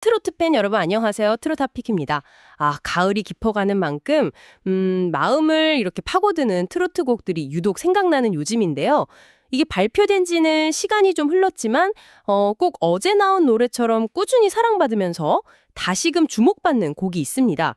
트로트 팬 여러분 안녕하세요. 트로타픽입니다. 아, 가을이 깊어가는 만큼 음, 마음을 이렇게 파고드는 트로트 곡들이 유독 생각나는 요즘인데요. 이게 발표된 지는 시간이 좀 흘렀지만 어, 꼭 어제 나온 노래처럼 꾸준히 사랑받으면서 다시금 주목받는 곡이 있습니다.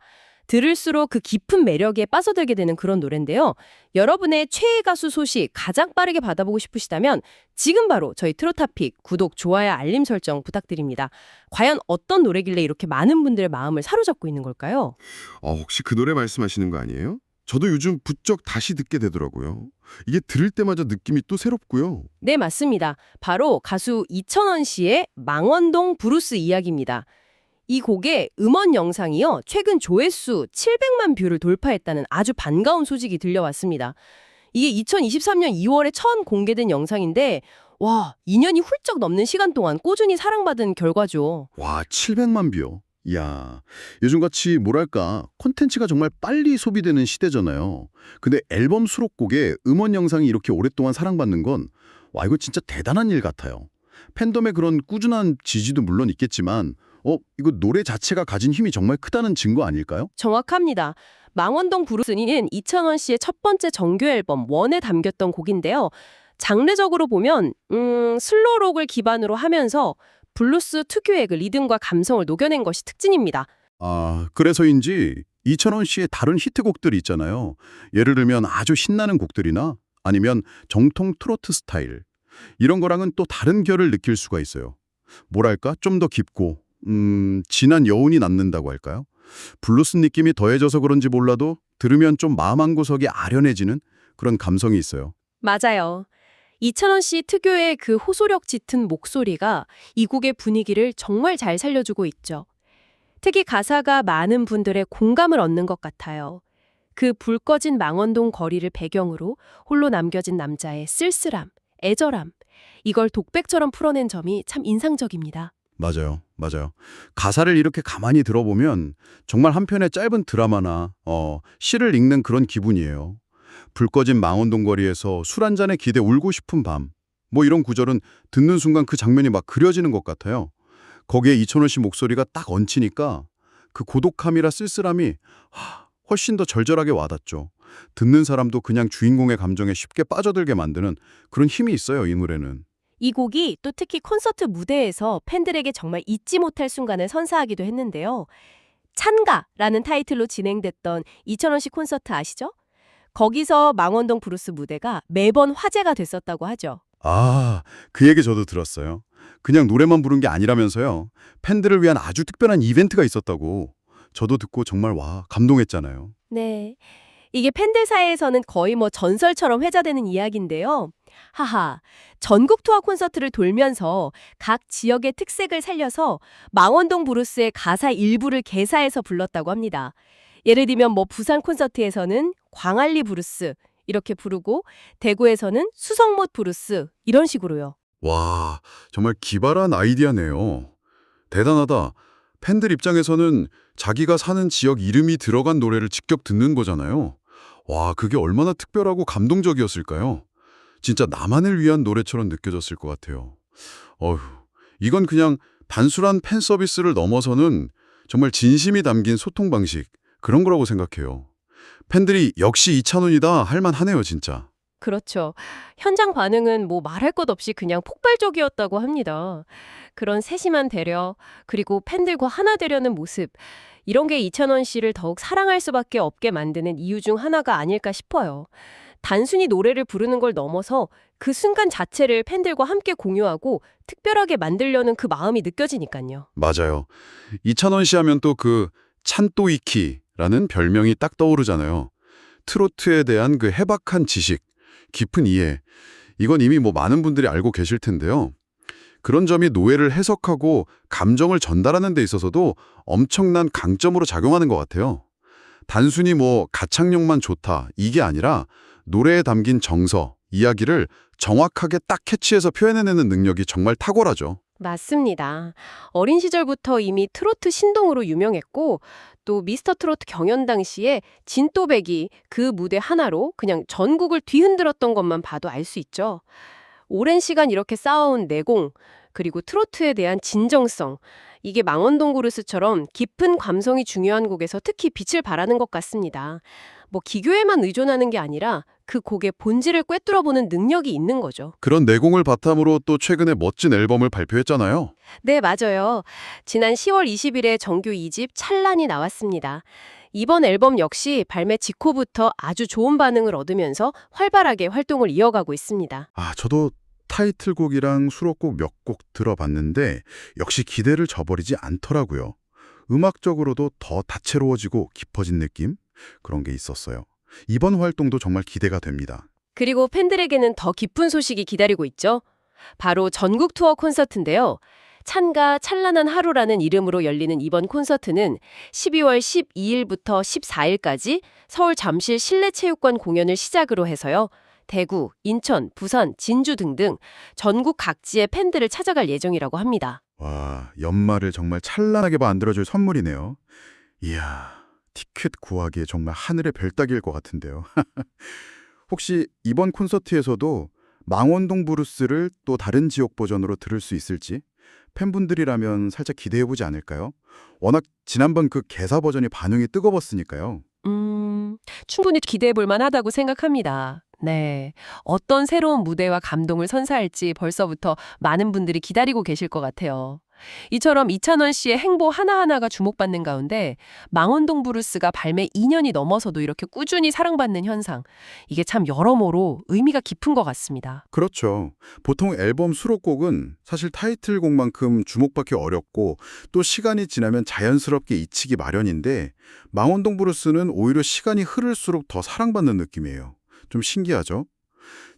들을수록 그 깊은 매력에 빠져들게 되는 그런 노래인데요. 여러분의 최애 가수 소식 가장 빠르게 받아보고 싶으시다면 지금 바로 저희 트로타픽 구독, 좋아요, 알림 설정 부탁드립니다. 과연 어떤 노래길래 이렇게 많은 분들의 마음을 사로잡고 있는 걸까요? 어, 혹시 그 노래 말씀하시는 거 아니에요? 저도 요즘 부쩍 다시 듣게 되더라고요. 이게 들을 때마다 느낌이 또 새롭고요. 네, 맞습니다. 바로 가수 이천원 씨의 망원동 브루스 이야기입니다. 이 곡의 음원 영상이요. 최근 조회수 700만 뷰를 돌파했다는 아주 반가운 소식이 들려왔습니다. 이게 2023년 2월에 처음 공개된 영상인데 와, 2년이 훌쩍 넘는 시간 동안 꾸준히 사랑받은 결과죠. 와, 700만 뷰요. 이야, 요즘같이 뭐랄까 콘텐츠가 정말 빨리 소비되는 시대잖아요. 근데 앨범 수록곡에 음원 영상이 이렇게 오랫동안 사랑받는 건 와, 이거 진짜 대단한 일 같아요. 팬덤의 그런 꾸준한 지지도 물론 있겠지만 어, 이거 노래 자체가 가진 힘이 정말 크다는 증거 아닐까요? 정확합니다. 망원동 브루스니는 이천원 씨의 첫 번째 정규 앨범 원에 담겼던 곡인데요. 장르적으로 보면 음, 슬로록을 기반으로 하면서 블루스 특유의 그 리듬과 감성을 녹여낸 것이 특징입니다. 아, 그래서인지 이천원 씨의 다른 히트곡들이 있잖아요. 예를 들면 아주 신나는 곡들이나 아니면 정통 트로트 스타일. 이런 거랑은 또 다른 결을 느낄 수가 있어요. 뭐랄까? 좀 더 깊고 음, 진한 여운이 남는다고 할까요? 블루스 느낌이 더해져서 그런지 몰라도 들으면 좀 마음 한 구석이 아련해지는 그런 감성이 있어요. 맞아요. 이천원 씨 특유의 그 호소력 짙은 목소리가 이 곡의 분위기를 정말 잘 살려주고 있죠. 특히 가사가 많은 분들의 공감을 얻는 것 같아요. 그 불 꺼진 망원동 거리를 배경으로 홀로 남겨진 남자의 쓸쓸함, 애절함, 이걸 독백처럼 풀어낸 점이 참 인상적입니다. 맞아요. 맞아요. 가사를 이렇게 가만히 들어보면 정말 한 편의 짧은 드라마나 어, 시를 읽는 그런 기분이에요. 불 꺼진 망원동 거리에서 술 한 잔에 기대 울고 싶은 밤. 뭐 이런 구절은 듣는 순간 그 장면이 막 그려지는 것 같아요. 거기에 이천원 씨 목소리가 딱 얹히니까 그 고독함이라 쓸쓸함이 하, 훨씬 더 절절하게 와닿죠. 듣는 사람도 그냥 주인공의 감정에 쉽게 빠져들게 만드는 그런 힘이 있어요, 이 노래는. 이 곡이 또 특히 콘서트 무대에서 팬들에게 정말 잊지 못할 순간을 선사하기도 했는데요. 찬가라는 타이틀로 진행됐던 이천원 씨 콘서트 아시죠? 거기서 망원동 브루스 무대가 매번 화제가 됐었다고 하죠. 아, 그 얘기 저도 들었어요. 그냥 노래만 부른 게 아니라면서요. 팬들을 위한 아주 특별한 이벤트가 있었다고. 저도 듣고 정말 와, 감동했잖아요. 네. 이게 팬들 사이에서는 거의 뭐 전설처럼 회자되는 이야기인데요. 하하, 전국 투어 콘서트를 돌면서 각 지역의 특색을 살려서 망원동 브루스의 가사 일부를 개사해서 불렀다고 합니다. 예를 들면 뭐 부산 콘서트에서는 광안리 브루스 이렇게 부르고 대구에서는 수성못 브루스 이런 식으로요. 와, 정말 기발한 아이디어네요. 대단하다. 팬들 입장에서는 자기가 사는 지역 이름이 들어간 노래를 직접 듣는 거잖아요. 와, 그게 얼마나 특별하고 감동적이었을까요? 진짜 나만을 위한 노래처럼 느껴졌을 것 같아요. 어휴, 이건 그냥 단순한 팬 서비스를 넘어서는 정말 진심이 담긴 소통 방식, 그런 거라고 생각해요. 팬들이 역시 이찬원이다 할 만하네요, 진짜. 그렇죠. 현장 반응은 뭐 말할 것 없이 그냥 폭발적이었다고 합니다. 그런 세심한 배려, 그리고 팬들과 하나 되려는 모습, 이런 게 이찬원 씨를 더욱 사랑할 수밖에 없게 만드는 이유 중 하나가 아닐까 싶어요. 단순히 노래를 부르는 걸 넘어서 그 순간 자체를 팬들과 함께 공유하고 특별하게 만들려는 그 마음이 느껴지니까요. 맞아요. 이찬원 씨 하면 또 그 찬또이키라는 별명이 딱 떠오르잖아요. 트로트에 대한 그 해박한 지식, 깊은 이해. 이건 이미 뭐 많은 분들이 알고 계실 텐데요. 그런 점이 노래를 해석하고 감정을 전달하는 데 있어서도 엄청난 강점으로 작용하는 것 같아요. 단순히 뭐 가창력만 좋다 이게 아니라 노래에 담긴 정서, 이야기를 정확하게 딱 캐치해서 표현해내는 능력이 정말 탁월하죠. 맞습니다. 어린 시절부터 이미 트로트 신동으로 유명했고 또 미스터 트로트 경연 당시에 진또배기 그 무대 하나로 그냥 전국을 뒤흔들었던 것만 봐도 알 수 있죠. 오랜 시간 이렇게 쌓아온 내공 그리고 트로트에 대한 진정성. 이게 망원동 구르스처럼 깊은 감성이 중요한 곡에서 특히 빛을 발하는 것 같습니다. 뭐 기교에만 의존하는 게 아니라 그 곡의 본질을 꿰뚫어보는 능력이 있는 거죠. 그런 내공을 바탕으로 또 최근에 멋진 앨범을 발표했잖아요. 네, 맞아요. 지난 10월 20일에 정규 2집 찬란이 나왔습니다. 이번 앨범 역시 발매 직후부터 아주 좋은 반응을 얻으면서 활발하게 활동을 이어가고 있습니다. 아, 저도 타이틀곡이랑 수록곡 몇 곡 들어봤는데 역시 기대를 저버리지 않더라고요. 음악적으로도 더 다채로워지고 깊어진 느낌? 그런 게 있었어요. 이번 활동도 정말 기대가 됩니다. 그리고 팬들에게는 더 기쁜 소식이 기다리고 있죠. 바로 전국 투어 콘서트인데요. 찬가 찬란한 하루라는 이름으로 열리는 이번 콘서트는 12월 12일부터 14일까지 서울 잠실 실내체육관 공연을 시작으로 해서요. 대구, 인천, 부산, 진주 등등 전국 각지의 팬들을 찾아갈 예정이라고 합니다. 와, 연말을 정말 찬란하게 만들어줄 선물이네요. 이야, 티켓 구하기에 정말 하늘의 별 따기일 것 같은데요. 혹시 이번 콘서트에서도 망원동 브루스를 또 다른 지역 버전으로 들을 수 있을지 팬분들이라면 살짝 기대해보지 않을까요? 워낙 지난번 그 개사 버전이 반응이 뜨거웠으니까요. 음, 충분히 기대해 볼 만하다고 생각합니다. 네. 어떤 새로운 무대와 감동을 선사할지 벌써부터 많은 분들이 기다리고 계실 것 같아요. 이처럼 이찬원 씨의 행보 하나하나가 주목받는 가운데 망원동 브루스가 발매 2년이 넘어서도 이렇게 꾸준히 사랑받는 현상. 이게 참 여러모로 의미가 깊은 것 같습니다. 그렇죠. 보통 앨범 수록곡은 사실 타이틀곡만큼 주목받기 어렵고 또 시간이 지나면 자연스럽게 잊히기 마련인데 망원동 브루스는 오히려 시간이 흐를수록 더 사랑받는 느낌이에요. 좀 신기하죠?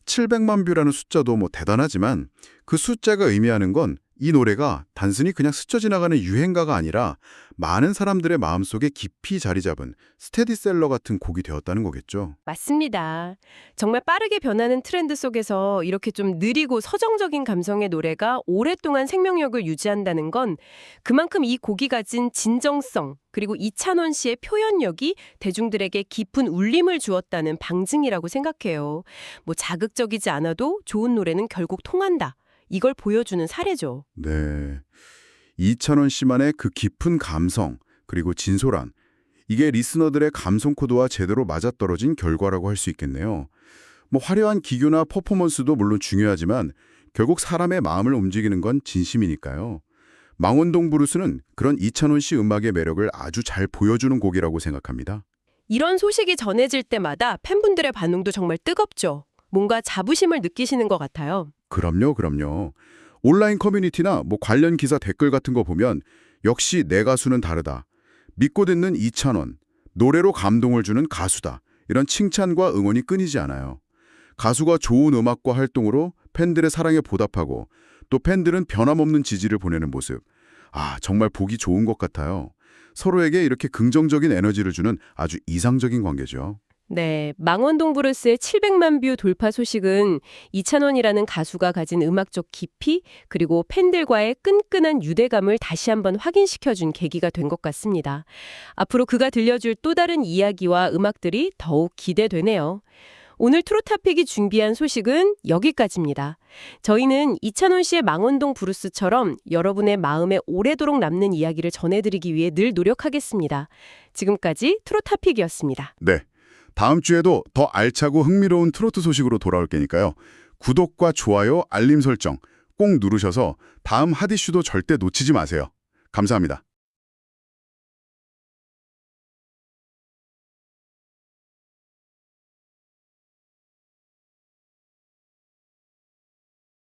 700만 뷰라는 숫자도 뭐 대단하지만 그 숫자가 의미하는 건 이 노래가 단순히 그냥 스쳐 지나가는 유행가가 아니라 많은 사람들의 마음속에 깊이 자리 잡은 스테디셀러 같은 곡이 되었다는 거겠죠. 맞습니다. 정말 빠르게 변하는 트렌드 속에서 이렇게 좀 느리고 서정적인 감성의 노래가 오랫동안 생명력을 유지한다는 건 그만큼 이 곡이 가진 진정성 그리고 이찬원 씨의 표현력이 대중들에게 깊은 울림을 주었다는 방증이라고 생각해요. 뭐 자극적이지 않아도 좋은 노래는 결국 통한다. 이걸 보여주는 사례죠. 네. 이찬원 씨만의 그 깊은 감성, 그리고 진솔한, 이게 리스너들의 감성 코드와 제대로 맞아떨어진 결과라고 할 수 있겠네요. 뭐 화려한 기교나 퍼포먼스도 물론 중요하지만 결국 사람의 마음을 움직이는 건 진심이니까요. 망원동 브루스는 그런 이찬원 씨 음악의 매력을 아주 잘 보여주는 곡이라고 생각합니다. 이런 소식이 전해질 때마다 팬분들의 반응도 정말 뜨겁죠. 뭔가 자부심을 느끼시는 것 같아요. 그럼요, 그럼요. 온라인 커뮤니티나 뭐 관련 기사 댓글 같은 거 보면 역시 내 가수는 다르다. 믿고 듣는 이찬원, 노래로 감동을 주는 가수다. 이런 칭찬과 응원이 끊이지 않아요. 가수가 좋은 음악과 활동으로 팬들의 사랑에 보답하고 또 팬들은 변함없는 지지를 보내는 모습. 아, 정말 보기 좋은 것 같아요. 서로에게 이렇게 긍정적인 에너지를 주는 아주 이상적인 관계죠. 네, 망원동 브루스의 700만 뷰 돌파 소식은 이찬원이라는 가수가 가진 음악적 깊이 그리고 팬들과의 끈끈한 유대감을 다시 한번 확인시켜준 계기가 된 것 같습니다. 앞으로 그가 들려줄 또 다른 이야기와 음악들이 더욱 기대되네요. 오늘 트로타픽이 준비한 소식은 여기까지입니다. 저희는 이찬원 씨의 망원동 브루스처럼 여러분의 마음에 오래도록 남는 이야기를 전해드리기 위해 늘 노력하겠습니다. 지금까지 트로타픽이었습니다. 네. 다음 주에도 더 알차고 흥미로운 트로트 소식으로 돌아올 테니까요. 구독과 좋아요, 알림 설정 꼭 누르셔서 다음 핫이슈도 절대 놓치지 마세요. 감사합니다.